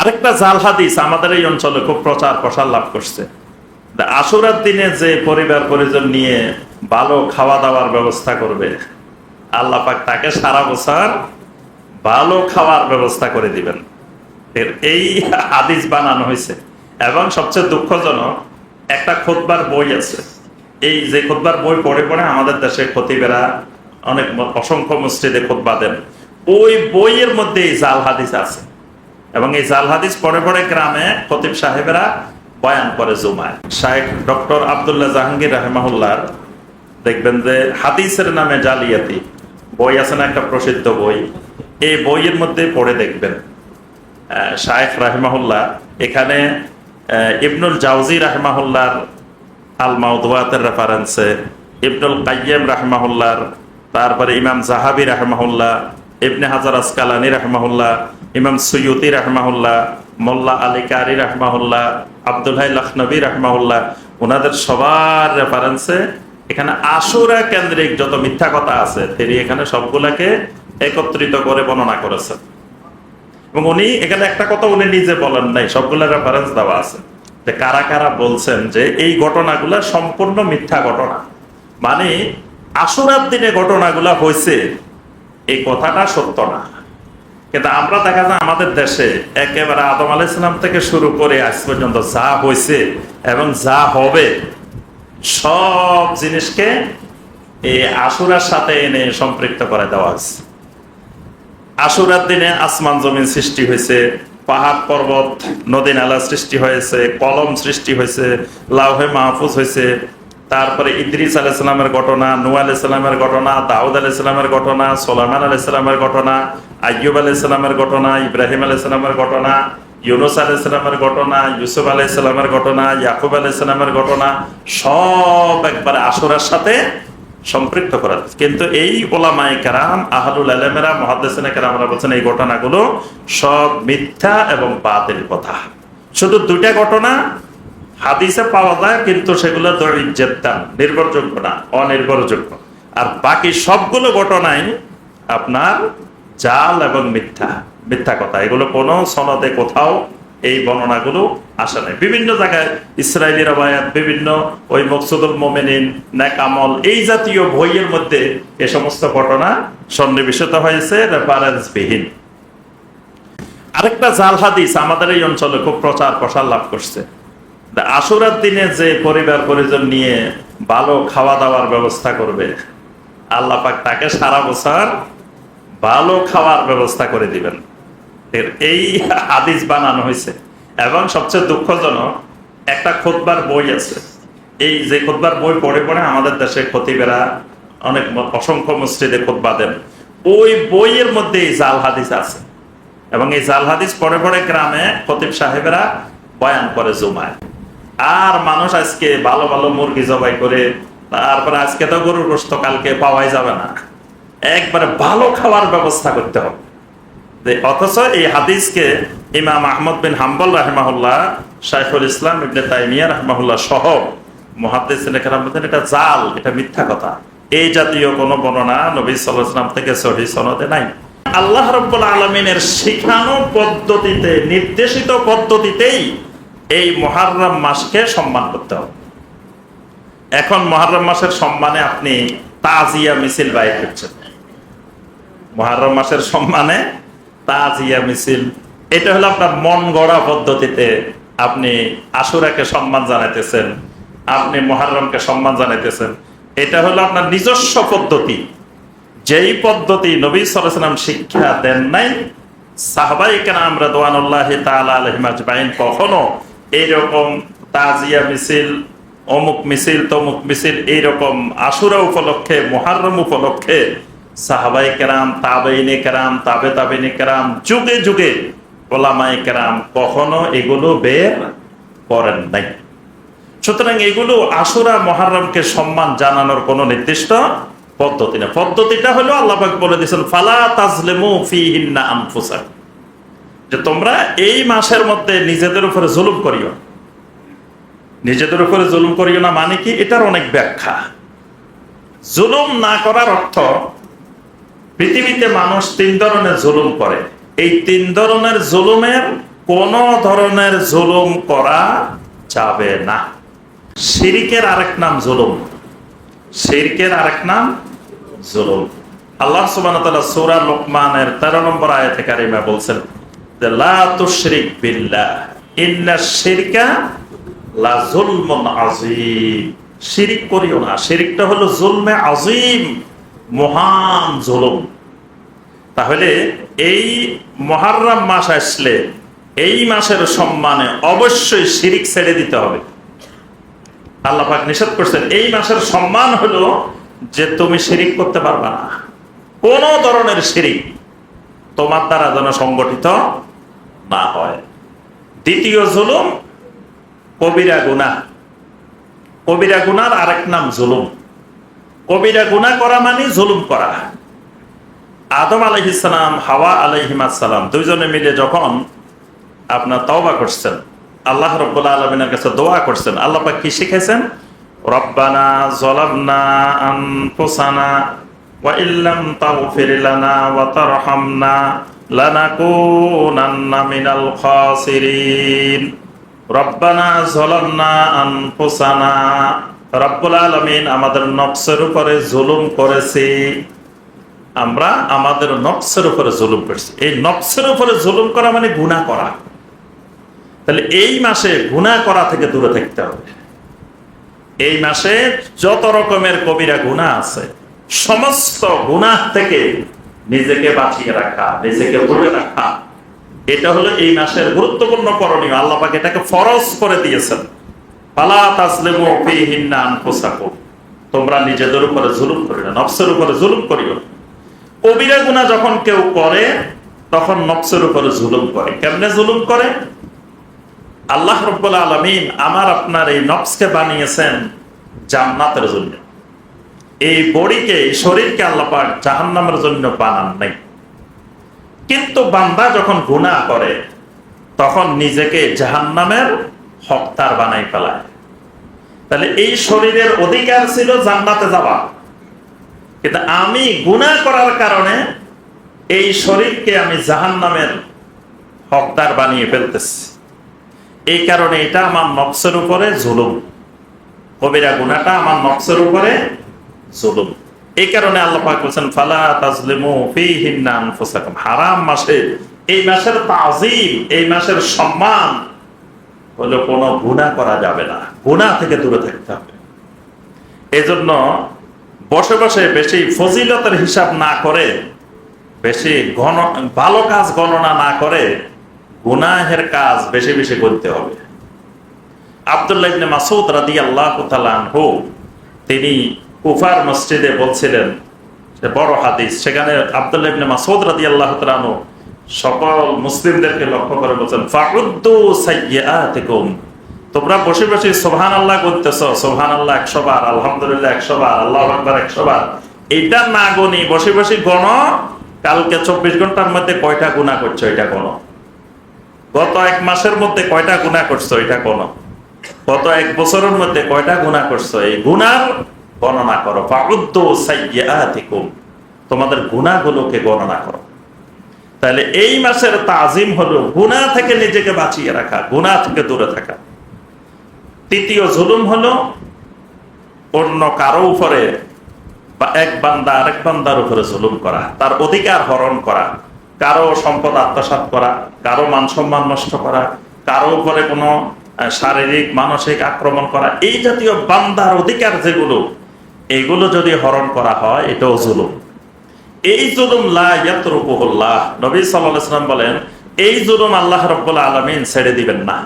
আরেকটা জাল হাদিস আমাদের এই অঞ্চলে খুব প্রচার প্রসার লাভ করছে। আশুরার দিনে যে পরিবার পরিজন নিয়ে ভালো খাওয়া দাওয়ার ব্যবস্থা করবে, আল্লাহ পাক তাকে সারা বছর ভালো খাওয়ার ব্যবস্থা করে দিবেন। এই হাদিস বানানো হয়েছে। এবং সবচেয়ে দুঃখজনক, একটা খোদবার বই আছে। এই যে খোদবার বই পড়ে পড়ে আমাদের দেশে খতিবেরা অনেক অসংখ্য মসজিদে খোদবা দেন। ওই বইয়ের মধ্যে এই জাল হাদিস আছে। এবং এই জাল হাদিস পরে পড়ে গ্রামে খতিব সাহেবেরা বয়ান করে জুমায়। শাহেখ ডক্টর আবদুল্লাহ জাহাঙ্গীর রাহেমাহুল্লার দেখবেন যে হাদিসের নামে জালিয়াতি, বই আছে না একটা প্রসিদ্ধ বই, এই বইয়ের মধ্যে পড়ে দেখবেন শায়েখ রাহেমাহুল্লাহ, এখানে ইবনুল জাউজি রাহেমাহুল্লার আল মাউদুয়াতের রেফারেন্সে ইবনুল কাইয়্যেম রাহমাহুল্লার তারপরে ইমাম জাহাবি রাহমাহুল্লাহ ইবনে হাজার আসকালানি রাহমাহুল্লাহ, ইমাম সৈয়দি রাহমাহুল্লাহ, মোল্লা আলী কারি রাহমাহুল্লাহ, আব্দুল হাই লখনবী রাহমাহুল্লাহ ওনাদের সবার রেফারেন্সে এখানে আশুরা কেন্দ্রিক যত মিথ্যা কথা আছে, তিনি এখানে সবগুলাকে একত্রিত করে বর্ণনা করেছেন। এবং উনি, এখানে একটা কথা উনি নিজে বলেন নাই, সবগুলো রেফারেন্স দেওয়া আছে। যে কারা কারা বলছেন যে এই ঘটনাগুলো সম্পূর্ণ মিথ্যা ঘটনা। মানে আসুরার দিনে ঘটনাগুলো হয়েছে এই কথাটা সত্য না। কিন্তু আমরা দেখা যায় আমাদের দেশে একেবারে আদম আলাহ ইসলাম থেকে শুরু করে আজ পর্যন্ত যা হয়েছে এবং যা হবে, সব জিনিসকে এই আশুরার সাথে এনে সম্পৃক্ত করে দেওয়া হয়েছে। আশুরার দিনে আসমান জমিন সৃষ্টি হয়েছে, পাহাড় পর্বত নদী নালা সৃষ্টি হয়েছে, কলম সৃষ্টি হয়েছে, লাউহে মাহফুজ হয়েছে তারপরে ইদ্রিস আলাইসালামের ঘটনা নু আলাইসালামের ঘটনা, দাউদ আলাইসালামের ঘটনা সোলামান আলাইসালামের ঘটনা আയ്যুব আলাইসালামের ঘটনা, ইব্রাহিম আলাইসালামের ঘটনা, ইউনুস আলাইসালামের ঘটনা, ইউসুফ আলাইসালামের ঘটনা, ইয়াকুব আলাইসালামের ঘটনা সব একবারে আসরের সাথে সম্পৃক্ত করা। কিন্তু এই ওলামাই কারাম, আহলুল আলমেরা মহাদেসিন কারামরা বলছেন এই ঘটনাগুলো সব মিথ্যা এবং বাতিল কথা। শুধু দুইটা ঘটনা হাদিসে পাওয়া যায়, কিন্তু সেগুলো নির্ভরযোগ্য না, অনির্ভরযোগ্য। আর বাকি সবগুলো ঘটনাই আপনার জাল এবং মিথ্যা মিথ্যা কথা। এগুলো কোনো সনদে কোথাও এই বর্ণনাগুলো আসে নাই। বিভিন্ন জায়গায় ইসরায়েলি রবায়াত, বিভিন্ন ওই মকসুদুল মোমেনিন, নেকামল, এই জাতীয় বইয়ের মধ্যে এ সমস্ত ঘটনা সন্নিবেশিত হয়েছে, রেফারেন্স বিহীন। আরেকটা জাল হাদিস আমাদের এই অঞ্চলে খুব প্রচার প্রসার লাভ করছে। তা আশুরার দিনে যে পরিবার পরিজন নিয়ে ভালো খাওয়া দাওয়ার ব্যবস্থা করবে, আল্লাহ পাক তাকে সারা বছর ভালো খাওয়ার ব্যবস্থা করে দিবেন। এই হাদিস বানানো হয়েছে। এবং সবচেয়ে দুঃখজনক, একটা খোদবার বই আছে। এই যে খোদবার বই পড়ে পড়ে আমাদের দেশে খতিবেরা অনেক অসংখ্য মসজিদে খোদবা দেন। ওই বইয়ের মধ্যে এই জাল হাদিস আছে। এবং এই জাল হাদিস পড়ে পড়ে গ্রামে খতিব সাহেবেরা বয়ান করে জুমায়। আর মানুষ আজকে ভালো ভালো মুরগি জবাই করে, তারপরে আজকে তো গরুর গোস্ত কালকে পাওয়াই যাবে না। একবারে ভালো খাওয়ার ব্যবস্থা করতে হবে। অথচ এই হাদিসকে ইমাম আহমদ বিন হাম্বল রাহমাহুল্লাহ শাইফুল ইসলাম ইবনে তাইমিয়া রাহমাহুল্লাহ সহ মহাদিস এটা জাল, এটা মিথ্যা কথা। এই জাতীয় কোনো বর্ণনা নবী সাল্লাম থেকে সহি সনদে নাই। আল্লাহ রব্বুল আলমিনের শিখানো পদ্ধতিতে, নির্দেশিত পদ্ধতিতেই এই মহারম মাসকে সম্মান করতে হবে। এখন মহারম মাসের সম্মানে আপনি তাজিয়া মিছিল বাইর করছেন। মহারম মাসের সম্মানে তাজিয়া মিছিল, এটা হলো আপনার মন গড়া পদ্ধতিতে আপনি আশুরাকে সম্মান জানাইতেছেন, আপনি মহারমকে সম্মান জানাইতেছেন। এটা হলো আপনার নিজস্ব পদ্ধতি। যেই পদ্ধতি নবী সালাম শিক্ষা দেন নাই সাহবাই কেনাম রাদওয়ানুল্লাহ তাআলা আলাইহিম আজমাইন কখনো এইরকম তাজিয়া মিছিল, অমুক মিছিল, তমুক মিছিল, এইরকম আশুরা উপলক্ষে মহারম উপলক্ষে সাহাবাই কেরাম, তাবেইনে কেরাম, তাবে তাবেইনে কেরাম, যুগে যুগে ওলামাই কেরাম কখনো এগুলো বের করেন নাই। সুতরাং এগুলো আশুরা মহারমকে সম্মান জানানোর কোনো নির্দিষ্ট পদ্ধতি না। পদ্ধতিটা হলো আল্লাহাক বলে দিয়েছেন, ফালা তাজলেমু ফি ফিহিন্না আনফুসা যে তোমরা এই মাসের মধ্যে নিজেদের উপরে জুলুম করিও। নিজেদের উপরে জুলুম করিও না মানে কি? এটার অনেক ব্যাখ্যা। জুলুম না করার অর্থ পৃথিবীতে মানুষ তিন ধরনের জুলুম করে। এই তিন ধরনের জুলুমের কোন ধরনের জুলুম করা যাবে না। শিরিকের আরেক নাম জুলুম। শিরকের আরেক নাম জুলুম। আল্লাহ তাআলা সূরা লোকমানের 13 নম্বর আয়াতে কারিমা বলছেন শিরকা করিও না, শিরিকটা আযীম, মহান জুলুম। তাহলে এই মহারাম মাস আসলে এই মাসের সম্মানে অবশ্যই শিরিক ছেড়ে দিতে হবে। আল্লাপাক নিষেধ করছেন, এই মাসের সম্মান হলো যে তুমি শিরিক করতে পারবে না। কোন ধরনের শিরিক তোমার দ্বারা যেন সংগঠিত না হয়। দ্বিতীয় জুলুম, কবিরা গুনাহ কবিরা গুনার আরেক নাম জুলুম। কবিরা গুনাহ করা মানে জুলুম করা। আদম আলহিসাম হাওয়া আলহিমাসালাম দুইজনে মিলে যখন আপনার তওবা করছেন, আল্লাহ রব্বুল্লাহ আলমিনের কাছে দোয়া করছেন, আল্লাহ কি শিখেছেন রব্বানা জলাবনা ওয়া ইল্লাম তাগফির লানা ওয়া তারহামনা আমাদের নফসের উপরে জুলুম করেছি। আমরা আমাদের নফসের উপরে জুলুম করছি। এই নফসের উপরে জুলুম করা মানে গুনাহ করা। তাহলে এই মাসে গুনাহ করা থেকে দূরে থাকতে হবে। এই মাসে যত রকমের কবিরা গুনাহ আছে, সমস্ত গুনাহ থেকে নিজেকে বাঁচিয়ে রাখা নিজেকে দূরে রাখা। এটা হলো এই মাসের গুরুত্বপূর্ণ করণীয়। আল্লাহ পাক এটাকে ফরজ করে দিয়েছেন। পালা তাসলিমু ফিহিন্না আনফুসাকুম। তোমরা নিজেদের উপরে জুলুম করিও না নফসের উপরে জুলুম করিও কবিরা গুনাহ যখন কেউ করে তখন নফসের উপরে জুলুম করে। কেমনে জুলুম করে? আল্লাহ রব্বুল আলমিন আমার আপনার এই নফসকে বানিয়েছেন জান্নাতের জন্য। এই বডিকে শরীরকে আল্লাপাক জাহান্নামের জন্য বানান নাই। কিন্তু বান্দা যখন গুনাহ করে, তখন নিজেকে জাহান্নামের হকদার বানাই ফেলায়। তাহলে এই শরীরের অধিকার ছিল জান্নাতে যাওয়া। কিন্তু আমি গুনাহ করার কারণে এই শরীরকে আমি জাহান্নামের হকদার বানিয়ে ফেলতেছি। এই কারণে এটা আমার নকশের উপরে জুলুম। কবিরা গুনাটা আমার নকশের উপরে জুলুম। এই কারণে আল্লাহ হারাম মাসে এই মাসের তাজিম, এই মাসের সম্মান কোনো গুনাহ করা যাবে না। গুনাহ থেকে দূরে থাকতে হবে। এজন্য বসে বসে বেশি ফজিলতের হিসাব না করে, বেশি ঘন, ভালো কাজ গণনা না করে গুনাহের কাজ বেশি বেশি করতে হবে। আব্দুল্লাহ মাসুদ তাআলা আনহু, তিনি কুফার মসজিদে বলছিলেন বড় হাদিস, সেখানে আব্দুল্লাহ মাসুদ রাদিয়াল্লাহু তাআলা সকল মুসলিমদেরকে লক্ষ্য করে বলছেন তোমরা বসে বসে সুবহানাল্লাহ করতেছো সুবহানাল্লাহ 100 বার আলহামদুলিল্লাহ 100 বার আল্লাহু আকবার 100 বার এটা না গনি, বসে বসে গণ কালকে 24 ঘণ্টার মধ্যে কয়টা গুনাহ করছ এটা গণ গত এক মাসের মধ্যে কয়টা গুণা করছ এটা কোন গত এক বছরের মধ্যে কয়টা গুণা করছ? এই গুনার গণনা করো। তোমাদের গুনাহগুলোকে গণনা করো। তাহলে এই মাসের তাজিম হলো গুনাহ থেকে নিজেকে বাঁচিয়ে রাখা, গুণা থেকে দূরে থাকা। তৃতীয় জুলুম হলো অন্য কারও উপরে বা এক বান্দা আরেক বান্দার উপরে জুলুম করা, তার অধিকার হরণ করা, কারও সম্পদ আত্মসাৎ করা, কারও মান সম্মান নষ্ট করা, কারও উপরে কোনো শারীরিক, মানসিক আক্রমণ করা, এই জাতীয় বান্দার অধিকার যেগুলো এগুলো যদি হরণ করা হয়, এটাও জুলুম। এই জুলুম লা ইয়াতরুকুহুল্লাহ। নবী সাল্লাম বলেন, এই জুলুম আল্লাহ রাব্বুল আলামিন ছেড়ে দিবেন না।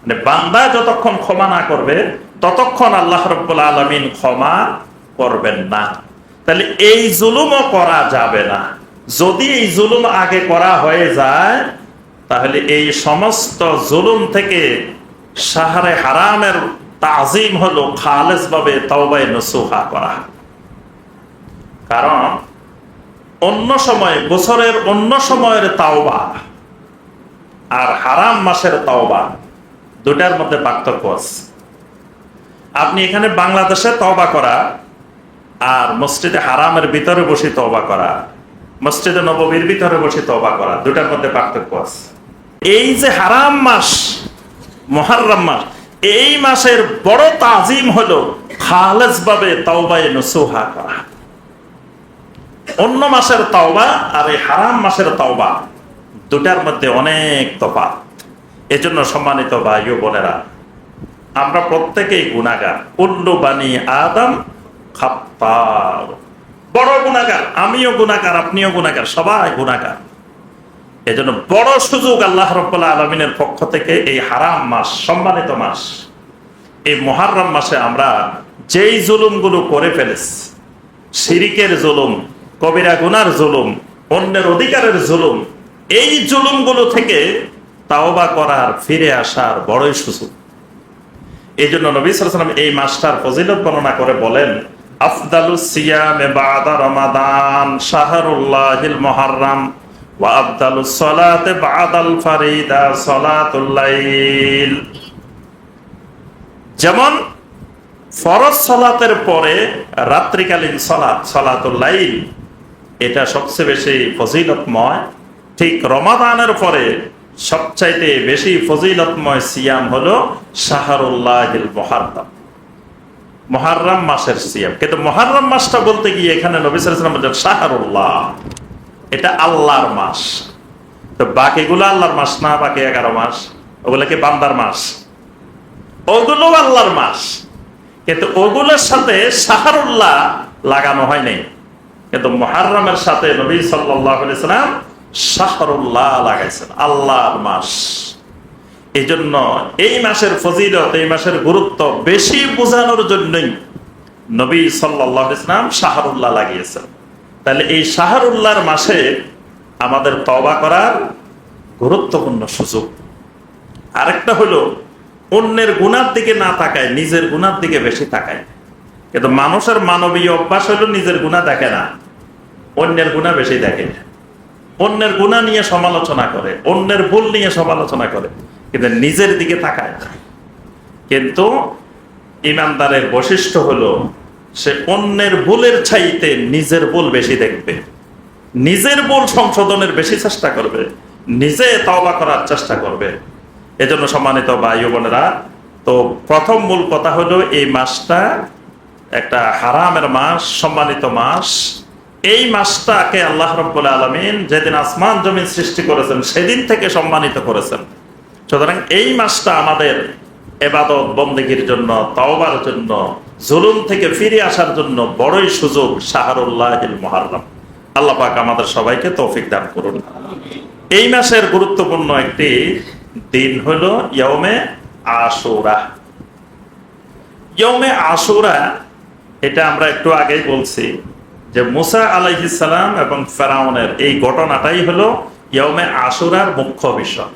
মানে বান্দা যতক্ষণ ক্ষমা না করবে, ততক্ষণ আল্লাহ রব্বুল আলমিন ক্ষমা করবেন না। তাহলে এই জুলুমও করা যাবে না। যদি এই জুলুম আগে করা হয়ে যায়, তাহলে এই সমস্ত জুলুম থেকে সাহারে হারামের তাজিম হলো খালেজ ভাবে তওবায় নসুহা করা। কারণ অন্য সময় বছরের অন্য সময়ের তাওবা আর হারাম মাসের তাওবা দুটার মধ্যে পার্থক্য আছে। আপনি এখানে বাংলাদেশে তওবা করা আর মসজিদে হারামের ভিতরে বসে তওবা করা, মসজিদে নববীর ভিতরে বসে তওবা করা দুটার মধ্যে পার্থক্য আছে। এই যে হারাম মাস, মহারাম মাস এই মাসের বড় তাজিম হলো খালেজ ভাবে তাওবায় নসুহা করা। অন্য মাসের তাওবা আর এই হারাম মাসের তাওবা, দুটার মধ্যে অনেক তফাৎ। এজন্য সম্মানিত ভাই ও বোনেরা, আমরা প্রত্যেকেই গুণাগার উল্লু বানি আদম খাপ্পার বড় গুণাগার আমিও গুণাগার আপনিও গুণাগার সবাই গুণাগার এজন্য বড় সুযোগ আল্লাহ রব্বুল্লাহ আলমিনের পক্ষ থেকে এই হারাম মাস, সম্মানিত মাস। এই মহারম মাসে আমরা যেই জুলুমগুলো করে ফেলেছি, শিরিকের জুলুম, কবিরা গুনার জুলুম, অন্যের অধিকারের জুলুম, এই জুলুমগুলো থেকে তাওবা করার, ফিরে আসার বড়ই সুযোগ। এই জন্য নবী সাল্লাম এই মাসটার ফজিলত বর্ণনা করে বলেন আফদালু সিয়ামে রমাদান, শাহরুল্লাহিল মুহাররম। যেমন ফরজ সলাতের পরে রাত্রিকালীন সলাত সলাতুল লাইল, এটা সবচেয়ে বেশি ফজিলতময়। ঠিক রমাদানের পরে সবচাইতে বেশি ফজিলতময় সিয়াম হলো শাহরুল্লাহিল মুহাররম। মহারম মাসের সিয়াম। কিন্তু মহারম মাসটা বলতে গিয়ে এখানে নবী সাল্লাল্লাহু আলাইহি ওয়াসাল্লাম শাহরুল্লাহ। এটা আল্লাহর মাস তো বাকিগুলো আল্লাহর মাস না, বাকি এগারো মাস ওগুলো কি বান্দার মাস ওগুলো আল্লাহর মাস কিন্তু ওগুলোর সাথে শাহরুল্লাহ লাগানো হয় নাই। কিন্তু মহারমের সাথে নবী সাল্লাম শাহরুল্লাহ লাগাইছেন, আল্লাহর মাস এই জন্য এই মাসের ফজিলত, এই মাসের গুরুত্ব বেশি বোঝানোর জন্যই নবী সাল্লাহ ইসলাম শাহরুল্লাহ লাগিয়েছেন। তাহলে এই শাহরুল্লাহর মাসে আমাদের তবা করার গুরুত্বপূর্ণ সুযোগ। আরেকটা হলো, অন্যের গুণার দিকে না তাকায়, নিজের গুণার দিকে বেশি তাকায়। কিন্তু মানুষের মানবীয় অভ্যাস হলো নিজের গুণা দেখে না, অন্যের গুণা বেশি দেখে। অন্যের গুণা নিয়ে সমালোচনা করে, অন্যের ভুল নিয়ে সমালোচনা করে, কিন্তু নিজের দিকে তাকায় কিন্তু ইমানদারের বৈশিষ্ট্য হলো সে অন্যের ভুলের চাইতে নিজের ভুল বেশি দেখবে। নিজের ভুল সংশোধনের বেশি চেষ্টা করবে। নিজে তওবা করার চেষ্টা করবে। এজন্য সম্মানিত ও বোনেরা, তো প্রথম মূল কথা হলো, এই মাসটা একটা হারামের মাস, সম্মানিত মাস। এই মাসটাকে আল্লাহ রব্বুল আলমিন যেদিন আসমান জমিন সৃষ্টি করেছেন, সেদিন থেকে সম্মানিত করেছেন। সুতরাং এই মাসটা আমাদের এবাদত বন্দীগীর জন্য, তাওবার জন্য জুলুম থেকে ফিরে আসার জন্য বড়ই সুযোগ শাহরুল্লাহ মহারম আল্লাহ পাক আমাদের সবাইকে তৌফিক দান করুন। এই মাসের গুরুত্বপূর্ণ একটি দিন হলো ইয়মে আশুরা। ইয়মে আশুরা, এটা আমরা একটু আগেই বলছি যে মুসা আলাইহিসালাম এবং ফেরাউনের এই ঘটনাটাই হলো ইয়মে আশুরার মুখ্য বিষয়।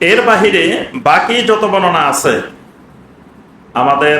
এর বাহিরে বাকি যত বর্ণনা আছে আমাদের